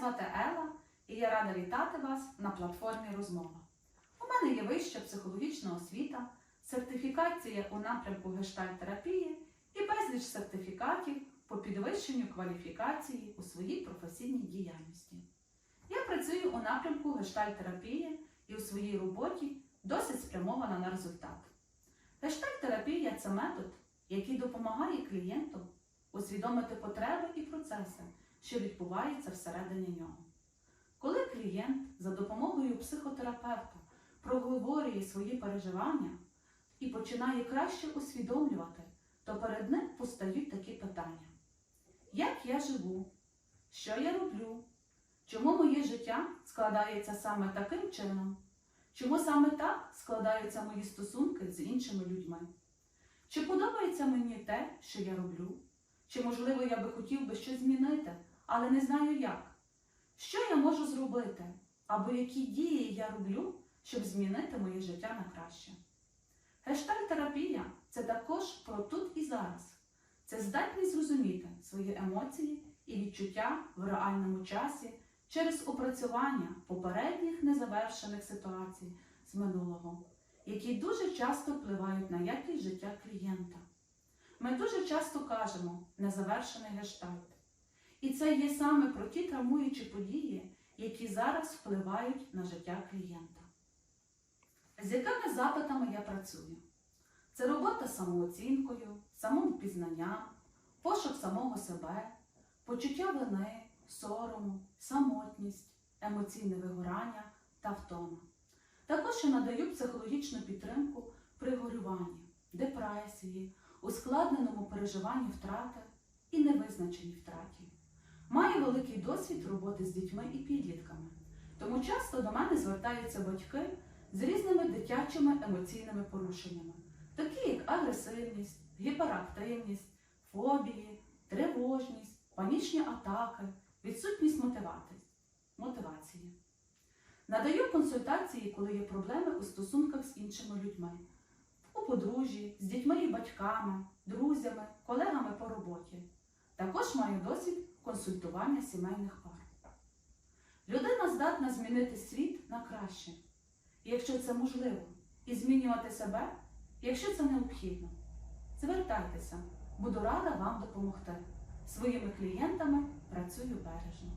звати Ела, і я рада вітати вас на платформі Розмова. У мене є вища психологічна освіта, сертифікація у напрямку гештальт-терапії і безліч сертифікатів по підвищенню кваліфікації у своїй професійній діяльності. Я працюю у напрямку гештальт-терапії і у своїй роботі досить спрямована на результат. Гештальт-терапія це метод, який допомагає клієнту усвідомити потреби і процеси, що відбуваються всередині нього. Коли клієнт за допомогою психотерапевта проговорює свої переживання і починає краще усвідомлювати, то перед ним постають такі питання: як я живу? Що я роблю? Чому моє життя складається саме таким чином? Чому саме так складаються мої стосунки з іншими людьми? Чи подобається мені те, що я роблю? Чи, можливо, я би хотів би щось змінити, але не знаю як? Що я можу зробити? Або які дії я роблю, щоб змінити моє життя на краще? Гештальт-терапія це також про тут і зараз. Це здатність зрозуміти свої емоції і відчуття в реальному часі через опрацювання попередніх незавершених ситуацій з минулого, які дуже часто впливають на якість життя клієнта. Ми дуже часто кажемо незавершений гештальт. І це є саме про ті травмуючі події, які зараз впливають на життя клієнта. З якими запитами я працюю? Це робота самооцінкою, самопізнанням, пошук самого себе, почуття вини, сорому, самотність, емоційне вигорання та втома. Також я надаю психологічну підтримку при горюванні, депресії, ускладненому переживанні втрати і невизначеній втраті. Маю великий досвід роботи з дітьми і підлітками, тому часто до мене звертаються батьки з різними дитячими емоційними порушеннями, такі як агресивність, гіперактивність, фобії, тривожність, панічні атаки, відсутність мотивації. Надаю консультації, коли є проблеми у стосунках з іншими людьми, у подружжі, з дітьми і батьками, друзями, колегами по роботі. Також маю досвід консультування сімейних пар. Людина здатна змінити світ на краще, якщо це можливо, і змінювати себе, якщо це необхідно. Звертайтеся, буду рада вам допомогти. Своїми клієнтами працюю бережно.